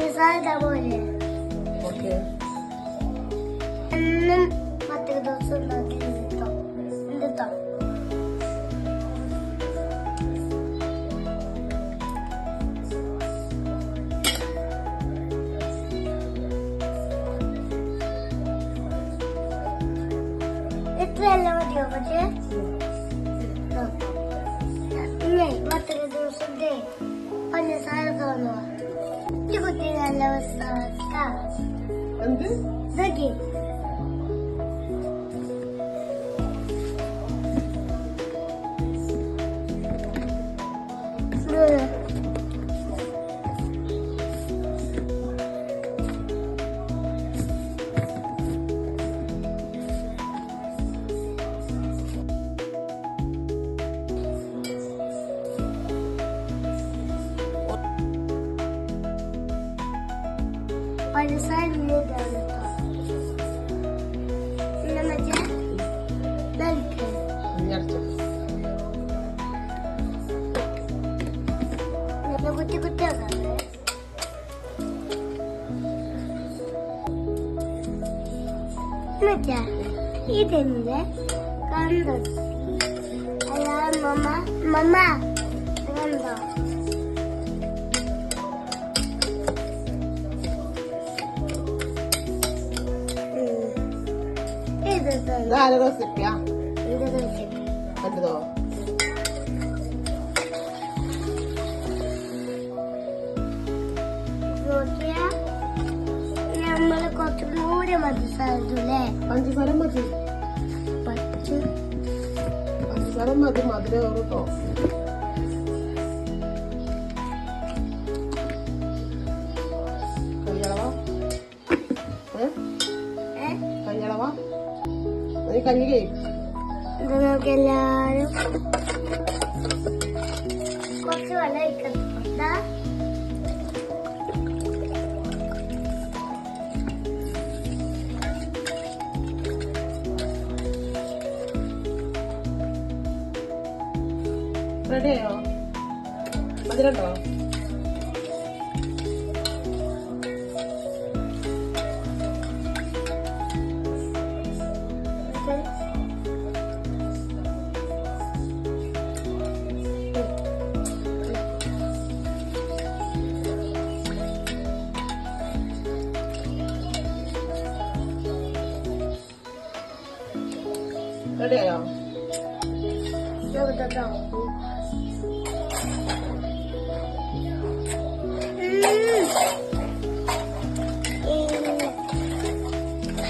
risale da morire. Perché? Non fate che dopo sono detto. Non detto. Bello, oddio, perché? No. Niente, guarda che devo sedere. Ogni saluto no. പഞ്ചസാര ഇതാണ് pada saat muda Nama jati Lalu Nama kuti kuti apa? Maja Ini dia Kandung Ayah mama. Mama. Kandung ഇതാര റെസിപ്പിയാ. കണ്ടതോ? നമ്മൾ കുറച്ചും കൂടി മതിസാരല്ലേ പഞ്ചസാര മതി. പഞ്ചസാര മതി മധുരം കേട്ടോ. നീ കഞ്ഞി കഴി ഇത് എല്ലാരും. കുറച്ച് വെള്ളം ഒഴിക്കട്ടാ റെഡിയായോ 有点呀。要不得到。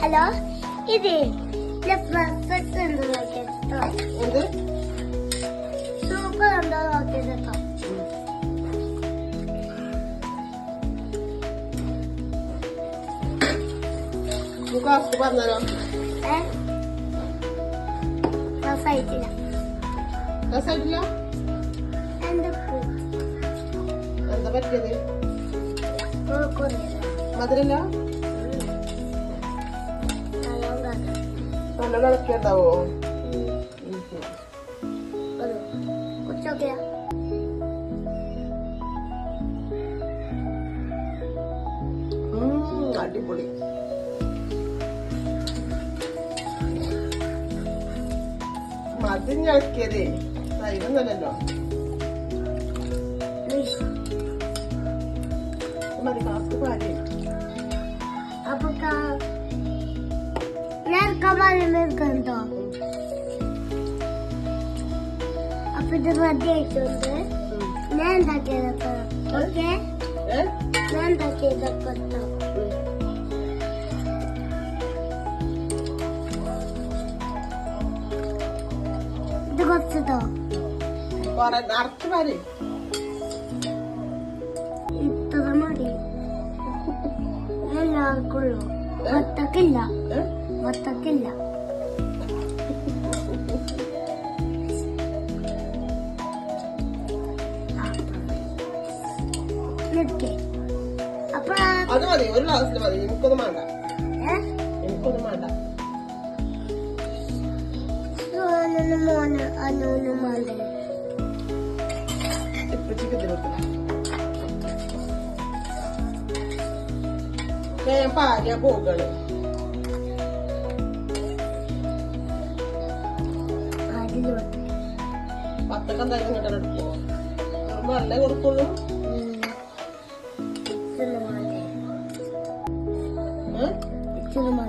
హలో ఇది సూపర్ ఉండదు ఓకే చెప్తాం Bu kadar su var mı? രസമായിട്ടില്ല എന്റെ എന്താ പറ്റിയത്? മധുരല്ല? നല്ല കളക്കിയുണ്ടാവോ കുച്ചോക്കെയാ അടിപൊളി. മതിഞ്ഞളക്കിയതേ തൈരൊന്നല്ലല്ലോ മതി കാസ്റ്റ് പാരി അപ്പൊ ഞാൻ കണ്ടോ അപ്പൊ ഇത് മതിയായിട്ടുണ്ട്. ഞാൻ ഉണ്ടാക്കിയതൊക്കെ ഓക്കെ. ഞാൻ ഉണ്ടാക്കിയതൊക്കെ കുറച്ചിട്ടോ കൊറേ നിറച്ച് പാരി ഇത്ര മതി. വത്തക്കില്ല ഏ? വത്തക്കില്ല ആ- അത് മതി ഒരു ഗ്ലാസ്സിൽ മതി. എനിക്കൊന്നും വേണ്ട? എനിക്കൊന്നും വേണ്ട. അനുമാന അനുമാന ഞാൻ പാരിയ പൂക്കൾ പത്തൊക്കെ എന്തായാലും ഇങ്ങോട്ട് എടുക്കുമോ നല്ല കൊടുക്കുള്ളൂ ചുമ്മാ